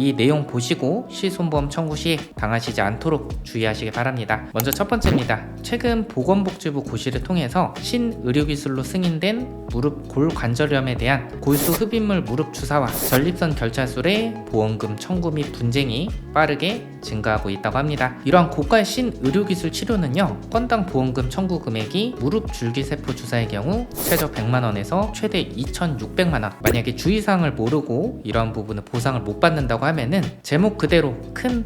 이 내용 보시고 실손보험 청구 시 당하시지 않도록 주의하시기 바랍니다. 먼저 첫 번째입니다. 최근 보건복지부 고시를 통해서 신의료기술로 승인된 무릎 골관절염에 대한 골수 흡입물 무릎 주사와 전립선 결찰술의 보험금 청구 및 분쟁이 빠르게 증가하고 있다고 합니다. 이러한 고가의 신의료기술 치료는요, 건당 보험금 청구 금액이 무릎 줄기세포 주사의 경우 최저 100만 원에서 최대 2,600만 원. 만약에 주의사항을 모르고 이러한 부분을 보상을 못 받는다고 하면은 제목 그대로 큰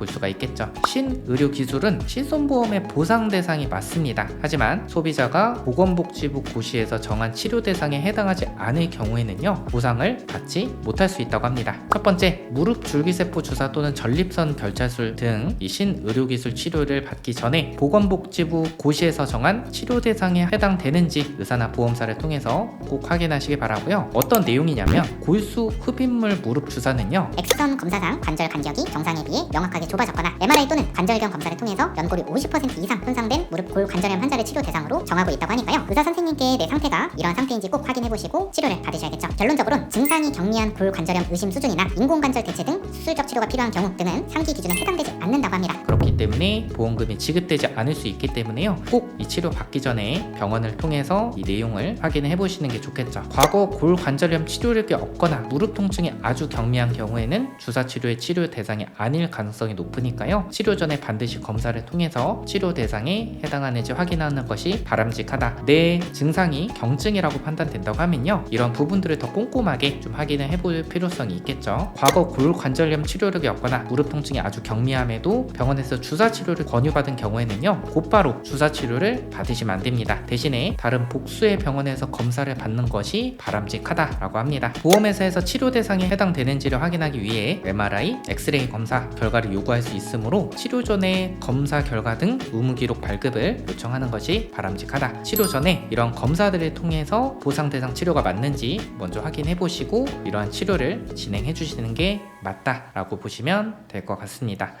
볼 수가 있겠죠. 신의료 기술은 실손보험의 보상 대상이 맞습니다. 하지만 소비자가 보건복지부 고시에서 정한 치료 대상에 해당하지 않을 경우에는요, 보상을 받지 못할 수 있다고 합니다. 첫 번째, 무릎 줄기세포 주사 또는 전립선 결찰술 등 이 신의료 기술 치료를 받기 전에 보건복지부 고시에서 정한 치료 대상에 해당되는지 의사나 보험사를 통해서 꼭 확인하시기 바라고요. 어떤 내용이냐면 골수 흡입물 무릎 주사는요. 엑스선 검사상 관절 간격이 정상에 비해 명확하게 좁아졌거나 MRI 또는 관절경 검사를 통해서 연골이 50% 이상 손상된 무릎 골 관절염 환자를 치료 대상으로 정하고 있다고 하니까요. 의사 선생님께 내 상태가 이러한 상태인지 꼭 확인해 보시고 치료를 받으셔야겠죠. 결론적으로는 증상이 경미한 골 관절염 의심 수준이나 인공관절 대체 등 수술적 치료가 필요한 경우 등은 상기 기준에. 그렇기 때문에 보험금이 지급되지 않을 수 있기 때문에요. 꼭 이 치료 받기 전에 병원을 통해서 이 내용을 확인해 보시는 게 좋겠죠. 과거 골 관절염 치료력이 없거나 무릎 통증이 아주 경미한 경우에는 주사 치료의 치료 대상이 아닐 가능성이 높으니까요. 치료 전에 반드시 검사를 통해서 치료 대상에 해당하는지 확인하는 것이 바람직하다. 내 증상이 경증이라고 판단된다고 하면요. 이런 부분들을 더 꼼꼼하게 좀 확인을 해볼 필요성이 있겠죠. 과거 골 관절염 치료력이 없거나 무릎 통증이 아주 경미함에도 병원에서 주사 치료를 권유받은 경우에는요. 곧바로 주사 치료를 받으시면 안 됩니다. 대신에 다른 복수의 병원에서 검사를 받는 것이 바람직하다라고 합니다. 보험회사에서 치료 대상에 해당되는지를 확인하기 위해 MRI, 엑스레이 검사 결과를 요구할 수 있으므로 치료 전에 검사 결과 등 의무 기록 발급을 요청하는 것이 바람직하다. 치료 전에 이런 검사들을 통해서 보상 대상 치료가 맞는지 먼저 확인해 보시고 이러한 치료를 진행해 주시는 게 맞다라고 보시면 될 것 같습니다.